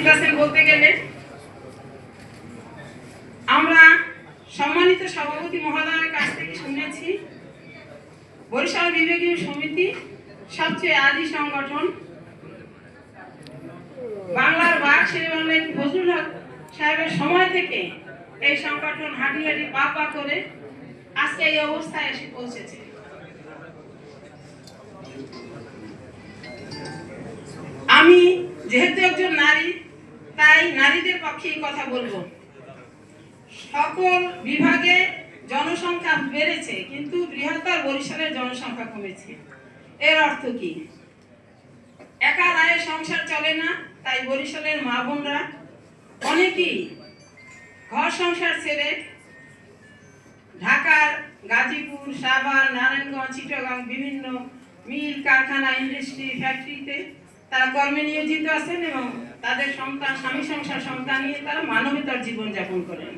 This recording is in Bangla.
উপস্থিত বলতে গেলে, আমরা সম্মানিত সভাপতি মহোদয়ের কাছ থেকে শুনেছি, বরিশাল বিভাগীয় সমিতি সবচেয়ে আদি সংগঠন, বাংলার বাঘ সেই বাংলায় হক সাহেবের সময় থেকে এই সংগঠন হাঁটি হাঁটি পা পা করে আজকে এই অবস্থায় এসে পৌঁছেছে। আমি যেহেতু একজন নারী তাই নারীদের পক্ষে কথা বলব। সকল বিভাগে জনসংখ্যা বেড়েছে, কিন্তু বৃহত্তর বরিশালের জনসংখ্যা কমেছে। এর অর্থ কি? একা রায়ে সংসার চলে না, তাই বরিশালের মা বোনরা অনেকেই ঘর সংসার ছেড়ে ঢাকার গাজীপুর, সাভার, নারায়ণগঞ্জ, চিটাগাং বিভিন্ন মিল, কারখানা, ইন্ডাস্ট্রি, ফ্যাক্টরিতে তারা কর্মে নিয়োজিত আছেন এবং তাদের সন্তান স্বামী সংসার সন্তান নিয়ে তারা মানবতার জীবন যাপন করেন।